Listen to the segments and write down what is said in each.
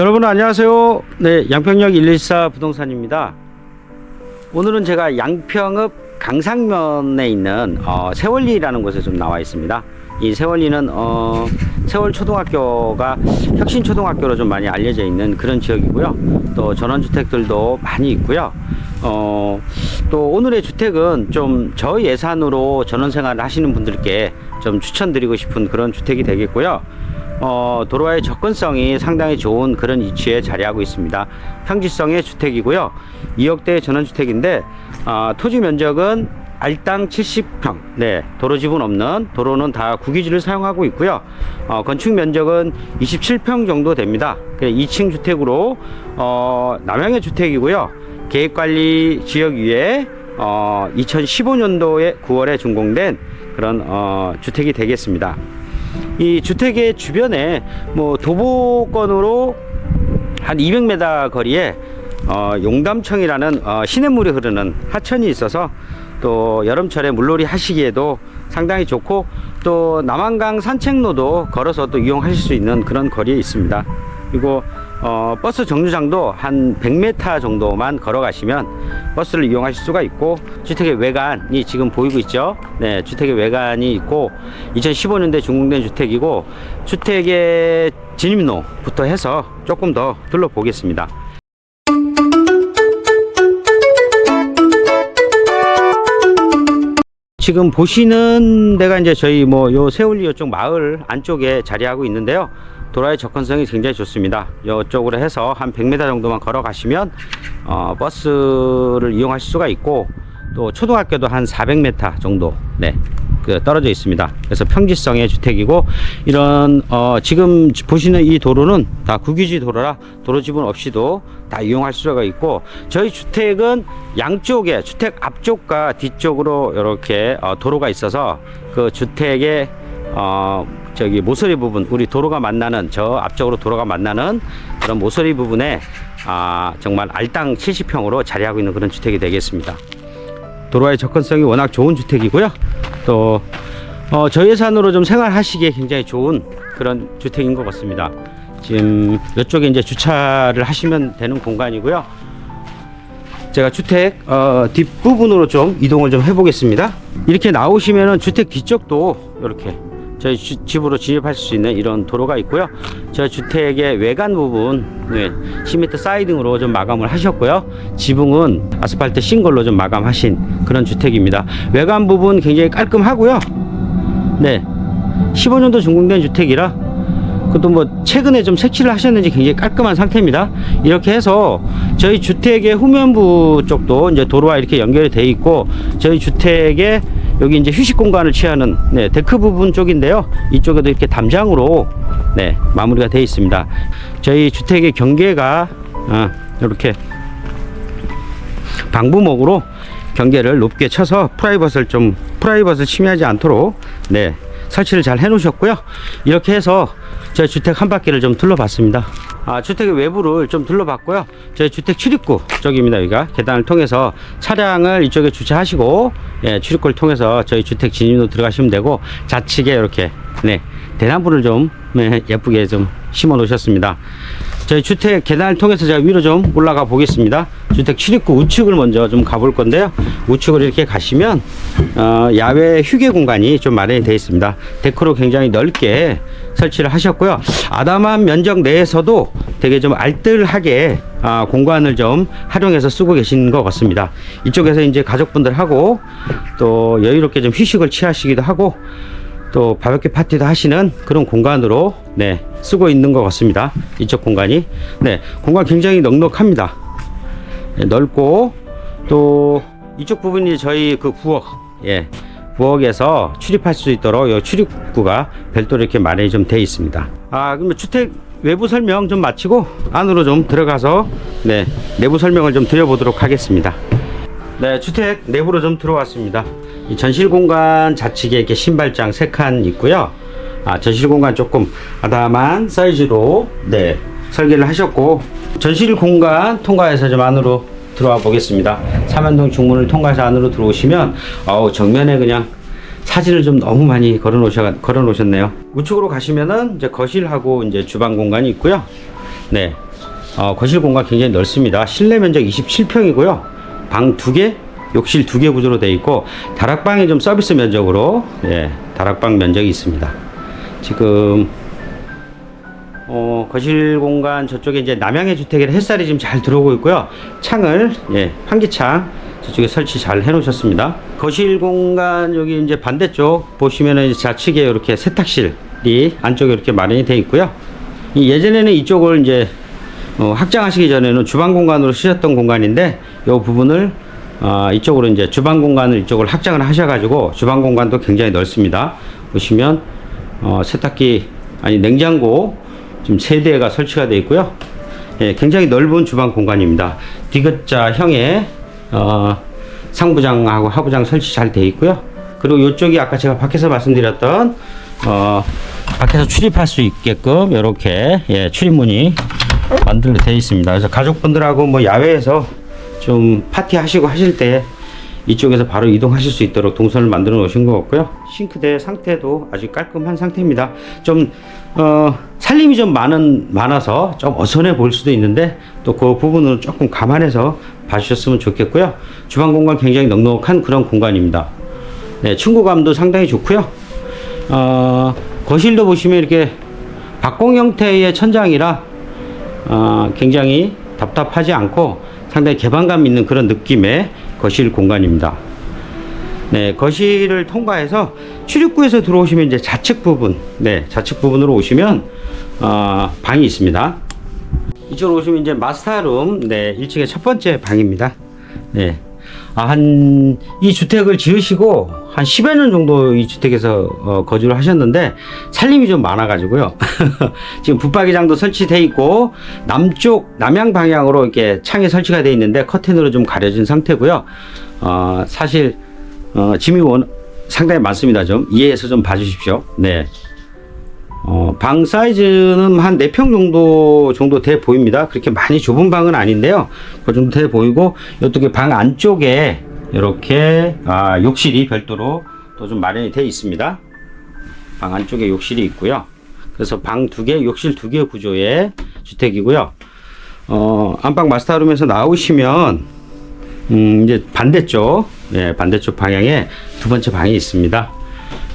여러분 안녕하세요. 네, 양평역 114 부동산입니다. 오늘은 제가 양평읍 강상면에 있는 어, 세월리라는 곳에 좀 나와 있습니다. 이 세월리는 어, 세월 초등학교가 혁신 초등학교로 좀 많이 알려져 있는 그런 지역이고요. 또 전원주택들도 많이 있고요. 어, 또 오늘의 주택은 좀 저 예산으로 전원생활을 하시는 분들께 좀 추천드리고 싶은 그런 주택이 되겠고요. 어, 도로와의 접근성이 상당히 좋은 그런 위치에 자리하고 있습니다. 평지성의 주택이고요. 2억대 전원주택인데 어, 토지 면적은 알당 70평. 네, 도로 지분 없는 도로는 다 구기지를 사용하고 있고요. 어, 건축 면적은 27평 정도 됩니다. 2층 주택으로 어, 남양의 주택이고요. 계획관리 지역 위에 어, 2015년도에 9월에 준공된 그런 어, 주택이 되겠습니다. 이 주택의 주변에 뭐 도보권으로 한 200m 거리에 어, 용담청이라는 어, 시냇물이 흐르는 하천이 있어서 또 여름철에 물놀이 하시기에도 상당히 좋고 또 남한강 산책로도 걸어서 또 이용하실 수 있는 그런 거리에 있습니다. 그리고 어, 버스 정류장도 한 100m 정도만 걸어가시면 버스를 이용하실 수가 있고 주택의 외관이 지금 보이고 있죠. 네, 주택의 외관이 있고 2015년대 준공된 주택이고 주택의 진입로부터 해서 조금 더 둘러보겠습니다. 지금 보시는 데가 이제 저희 뭐 요 세월리 요쪽 마을 안쪽에 자리하고 있는데요. 도로의 접근성이 굉장히 좋습니다. 이쪽으로 해서 한 100m 정도만 걸어가시면 어, 버스를 이용하실 수가 있고 또 초등학교도 한 400m 정도 네, 그 떨어져 있습니다. 그래서 평지성의 주택이고 이런 어, 지금 보시는 이 도로는 다 국유지 도로라 도로 지분 없이도 다 이용할 수가 있고 저희 주택은 양쪽에 주택 앞쪽과 뒤쪽으로 이렇게 어, 도로가 있어서 그 주택의 어, 저기 모서리 부분 우리 도로가 만나는 저 앞쪽으로 도로가 만나는 그런 모서리 부분에 아, 정말 알당 70평으로 자리하고 있는 그런 주택이 되겠습니다. 도로와의 접근성이 워낙 좋은 주택이고요. 또 어, 저예산으로 좀 생활하시기에 굉장히 좋은 그런 주택인 것 같습니다. 지금 이쪽에 이제 주차를 하시면 되는 공간이고요. 제가 주택 어, 뒷부분으로 좀 이동을 좀 해보겠습니다. 이렇게 나오시면은 주택 뒤쪽도 이렇게 저희 주- 집으로 진입할 수 있는 이런 도로가 있고요. 저 주택의 외관 부분 네, 시멘트 사이딩으로 좀 마감을 하셨고요. 지붕은 아스팔트 싱글로 좀 마감하신 그런 주택입니다. 외관 부분 굉장히 깔끔하고요. 네, 15년도 준공된 주택이라 그것도 뭐 최근에 좀 색칠을 하셨는지 굉장히 깔끔한 상태입니다. 이렇게 해서 저희 주택의 후면부 쪽도 이제 도로와 이렇게 연결이 돼 있고 저희 주택의 여기 이제 휴식 공간을 취하는 네, 데크 부분 쪽인데요. 이쪽에도 이렇게 담장으로 네, 마무리가 되어 있습니다. 저희 주택의 경계가 어, 이렇게 방부목으로 경계를 높게 쳐서 프라이버스를 좀 프라이버스를 침해하지 않도록 네 설치를 잘 해놓으셨고요. 이렇게 해서 저희 주택 한 바퀴를 좀 둘러봤습니다. 아, 주택의 외부를 좀 둘러봤고요. 저희 주택 출입구 쪽입니다. 여기가 계단을 통해서 차량을 이쪽에 주차하시고 예, 출입구를 통해서 저희 주택 진입로 들어가시면 되고 좌측에 이렇게 네 대나무를 좀 네, 예쁘게 좀 심어 놓으셨습니다. 저희 주택 계단을 통해서 제가 위로 좀 올라가 보겠습니다. 주택 출입구 우측을 먼저 좀 가볼 건데요. 우측으로 이렇게 가시면 어, 야외 휴게 공간이 좀 마련이 되어 있습니다. 데크로 굉장히 넓게 설치를 하셨고요. 아담한 면적 내에서도 되게 좀 알뜰하게 아, 공간을 좀 활용해서 쓰고 계신 것 같습니다. 이쪽에서 이제 가족분들하고 또 여유롭게 좀 휴식을 취하시기도 하고 또 바베큐 파티도 하시는 그런 공간으로 네 쓰고 있는 것 같습니다. 이쪽 공간이 네 공간 굉장히 넉넉합니다. 네, 넓고 또 이쪽 부분이 저희 그 부엌 예 부엌에서 출입할 수 있도록 이 출입구가 별도로 이렇게 마련이 좀 돼 있습니다. 아 그러면 주택 외부 설명 좀 마치고 안으로 좀 들어가서 네 내부 설명을 좀 드려보도록 하겠습니다. 네, 주택 내부로 좀 들어왔습니다. 이 전실 공간 좌측에 이렇게 신발장 세칸 있고요. 아, 전실 공간 조금 아담한 사이즈로 네 설계를 하셨고 전실 공간 통과해서 좀 안으로 들어와 보겠습니다. 삼연동 중문을 통과해서 안으로 들어오시면 어우 정면에 그냥 사진을 좀 너무 많이 걸어 놓으셔 걸어 놓으셨네요. 우측으로 가시면은 이제 거실하고 이제 주방 공간이 있고요. 네. 어, 거실 공간 굉장히 넓습니다. 실내 면적 27평이고요. 방 2개, 욕실 2개 구조로 되어 있고 다락방이 좀 서비스 면적으로 예, 다락방 면적이 있습니다. 지금 어, 거실 공간 저쪽에 이제 남향의 주택에 햇살이 지금 잘 들어오고 있고요. 창을 예, 환기창 저쪽에 설치 잘 해놓으셨습니다. 거실 공간 여기 이제 반대쪽 보시면은 좌측에 이렇게 세탁실이 안쪽에 이렇게 마련이 되어 있고요. 이 예전에는 이쪽을 이제 어, 확장하시기 전에는 주방 공간으로 쓰셨던 공간인데 이 부분을 어, 이쪽으로 이제 주방 공간을 이쪽을 확장을 하셔가지고 주방 공간도 굉장히 넓습니다. 보시면 어, 세탁기 아니 냉장고 지금 세 대가 설치가 되어 있고요. 예, 굉장히 넓은 주방 공간입니다. 디귿자형의 어, 상부장하고 하부장 설치 잘 되어 있고요. 그리고 이쪽이 아까 제가 밖에서 말씀드렸던 어, 밖에서 출입할 수 있게끔 이렇게 예, 출입문이 만들어 되어 있습니다. 그래서 가족분들하고 뭐 야외에서 좀 파티 하시고 하실 때 이쪽에서 바로 이동하실 수 있도록 동선을 만들어 놓으신 것 같고요. 싱크대 상태도 아주 깔끔한 상태입니다. 좀, 어, 살림이 좀 많은, 많아서 좀 어선해 보일 수도 있는데 또 그 부분을 조금 감안해서 봐주셨으면 좋겠고요. 주방 공간 굉장히 넉넉한 그런 공간입니다. 네, 친구감도 상당히 좋고요. 어, 거실도 보시면 이렇게 박공 형태의 천장이라 어, 굉장히 답답하지 않고 상당히 개방감 있는 그런 느낌의 거실 공간입니다. 네, 거실을 통과해서 출입구에서 들어오시면 이제 좌측 부분, 네, 좌측 부분으로 오시면 어, 방이 있습니다. 이쪽으로 오시면 이제 마스터룸, 네, 1층의 첫 번째 방입니다. 네. 아, 한, 이 주택을 지으시고, 한 10여 년 정도 이 주택에서 어, 거주를 하셨는데, 살림이 좀 많아가지고요. 지금 붙박이장도 설치되어 있고, 남쪽, 남향 방향으로 이렇게 창이 설치가 되어 있는데, 커튼으로 좀 가려진 상태고요. 어, 사실, 어, 짐이 원, 상당히 많습니다. 좀 이해해서 좀 봐주십시오. 네. 어, 방 사이즈는 한 4평 정도 정도 돼 보입니다. 그렇게 많이 좁은 방은 아닌데요. 그 정도 돼 보이고 이쪽에 방 안쪽에 이렇게 아, 욕실이 별도로 또 좀 마련이 돼 있습니다. 방 안쪽에 욕실이 있고요. 그래서 방 두 개, 욕실 두 개 구조의 주택이고요. 어, 안방 마스터룸에서 나오시면 음, 이제 반대쪽, 예, 반대쪽 방향에 두 번째 방이 있습니다.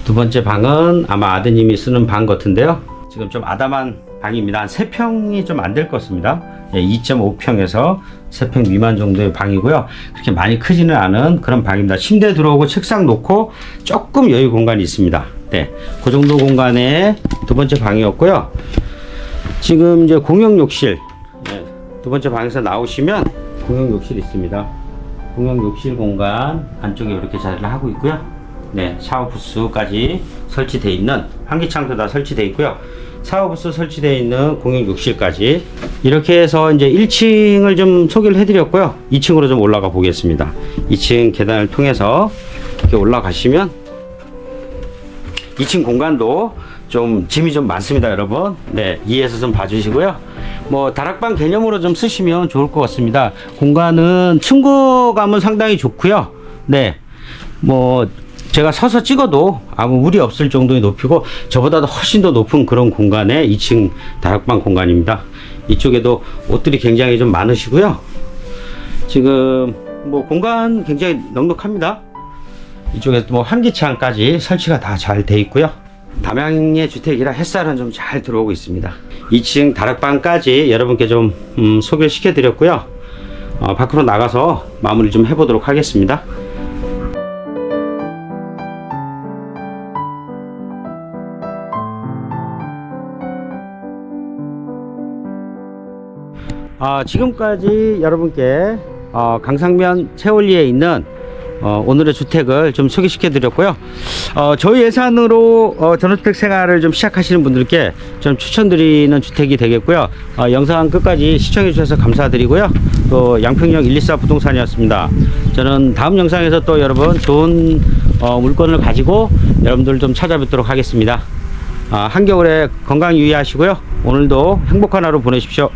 두 번째 방은 아마 아드님이 쓰는 방 같은데요. 지금 좀 아담한 방입니다. 한 3평이 좀 안 될 것 같습니다. 예, 2.5평에서 3평 미만 정도의 방이고요. 그렇게 많이 크지는 않은 그런 방입니다. 침대 들어오고 책상 놓고 조금 여유 공간이 있습니다. 네. 그 정도 공간에 두 번째 방이었고요. 지금 이제 공용 욕실. 예, 두 번째 방에서 나오시면 공용 욕실 있습니다. 공용 욕실 공간 안쪽에 이렇게 자리를 하고 있고요. 네, 샤워 부스까지 설치되어 있는 환기창도 다 설치되어 있고요. 샤워 부스 설치되어 있는 공용 욕실까지 이렇게 해서 이제 1층을 좀 소개를 해드렸고요. 2층으로 좀 올라가 보겠습니다. 2층 계단을 통해서 이렇게 올라가시면 2층 공간도 좀 짐이 좀 많습니다, 여러분. 네, 이해해서 좀 봐주시고요. 뭐 다락방 개념으로 좀 쓰시면 좋을 것 같습니다. 공간은 층고감은 상당히 좋고요. 네, 뭐 제가 서서 찍어도 아무 무리 없을 정도의 높이고 저보다도 훨씬 더 높은 그런 공간의 2층 다락방 공간입니다. 이쪽에도 옷들이 굉장히 좀 많으시고요. 지금 뭐 공간 굉장히 넉넉합니다. 이쪽에 뭐 환기창까지 설치가 다 잘 돼 있고요. 담양의 주택이라 햇살은 좀 잘 들어오고 있습니다. 2층 다락방까지 여러분께 좀 음, 소개를 시켜 드렸고요. 어, 밖으로 나가서 마무리 좀 해보도록 하겠습니다. 아, 지금까지 여러분께 어, 강상면 채월리에 있는 어, 오늘의 주택을 좀 소개시켜 드렸고요. 어, 저희 예산으로 어, 전원주택 생활을 좀 시작하시는 분들께 좀 추천드리는 주택이 되겠고요. 어, 영상 끝까지 시청해 주셔서 감사드리고요. 또 양평역 124 부동산이었습니다. 저는 다음 영상에서 또 여러분 좋은 어, 물건을 가지고 여러분들 좀 찾아뵙도록 하겠습니다. 아, 한겨울에 건강 유의하시고요. 오늘도 행복한 하루 보내십시오.